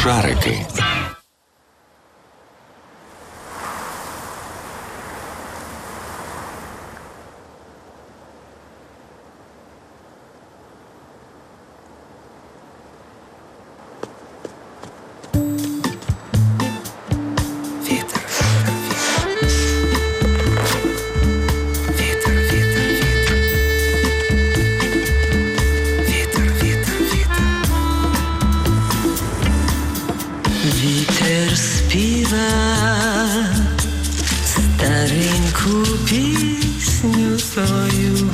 Шарики. Вітер, вітер, Вітер співа стареньку пісню свою.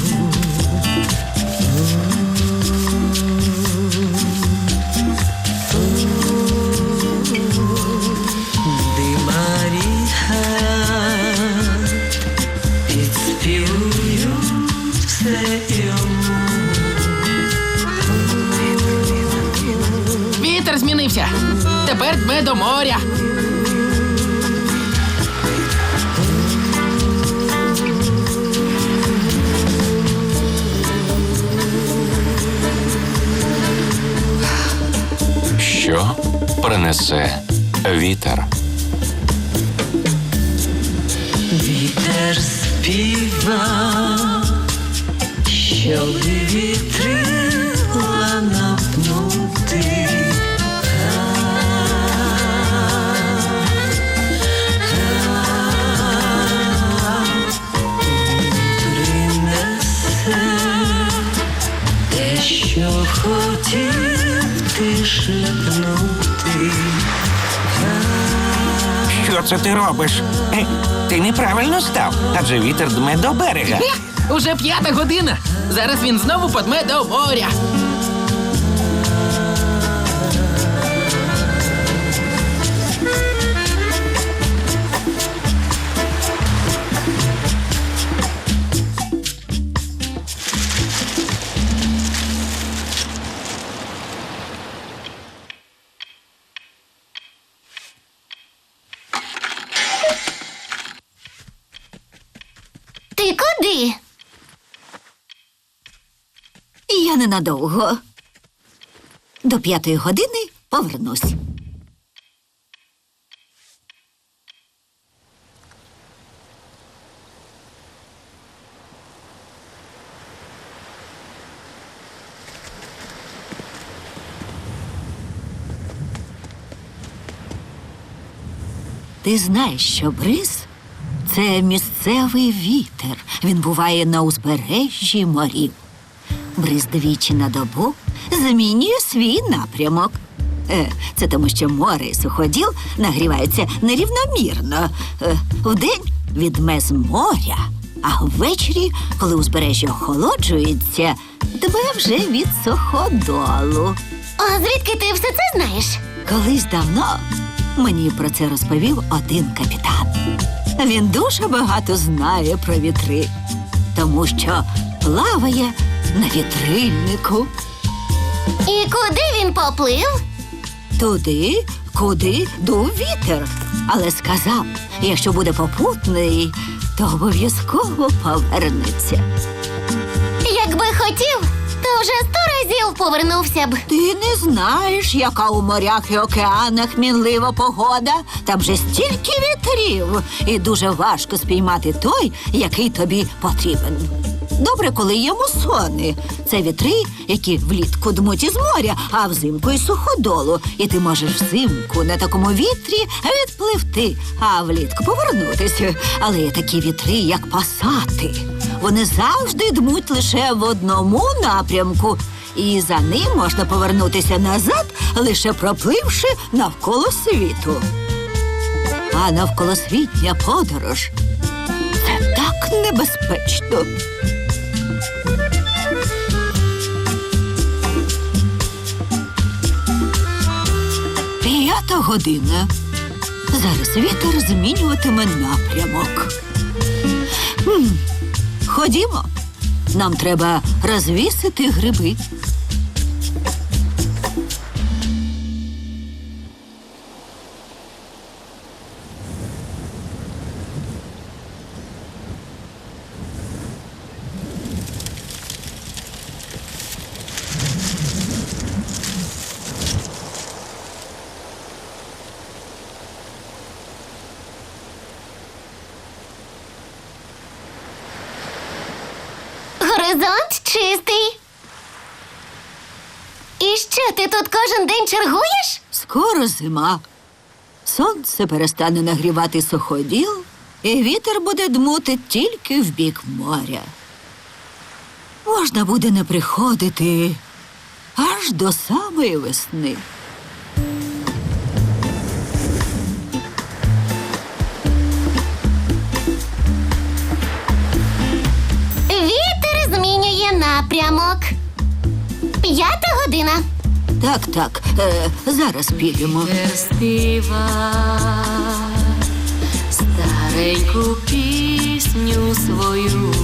Димаріха підспівую все йому. Вітер змінився. Тепер дме до моря. Що принесе вітер? Вітер співа, щоб вітрила Що це ти робиш? Е, Ти неправильно став, адже вітер дме до берега. Уже п'ята година. Зараз він знову подме до моря. Куди? Я ненадовго. До п'ятої години повернусь. Ти знаєш, що бриз це місцевий вітер. Він буває на узбережжі морів. Бриз двічі на добу змінює свій напрямок. Е, Це тому, що море і суходіл нагріваються нерівномірно. Е, Вдень відме з моря, а ввечері, коли узбережжя охолоджується, дме вже від суходолу. А звідки ти все це знаєш? Колись давно мені про це розповів один капітан. Він дуже багато знає про вітри, тому що плаває на вітрильнику І куди він поплив? туди, куди дув вітер. Але сказав, якщо буде попутний, то обов'язково повернеться. Якби хотів, то вже сто разів повернувся б. Ти не знаєш, яка у морях і океанах мінлива погода. Там же стільки вітрів, і дуже важко спіймати той, який тобі потрібен. Добре, коли є мусони. Це вітри, які влітку дмуть із моря, а взимку із суходолу. І ти можеш взимку на такому вітрі відпливти, а влітку повернутися. Але є такі вітри, як пасати. Вони завжди дмуть лише в одному напрямку, і за ним можна повернутися назад, лише пропливши навколо світу. А навколосвітня подорож це так небезпечно. П'ята година. Зараз вітер змінюватиме напрямок. Ходімо. Нам треба розвісити гриби. Що, ти тут кожен день чергуєш? Скоро зима. Сонце перестане нагрівати суходіл, і вітер буде дмути тільки в бік моря. Можна буде не приходити аж до самої весни. Вітер змінює напрямок. П'ята година. Так, так, е, зараз підемо. співа стареньку пісню свою.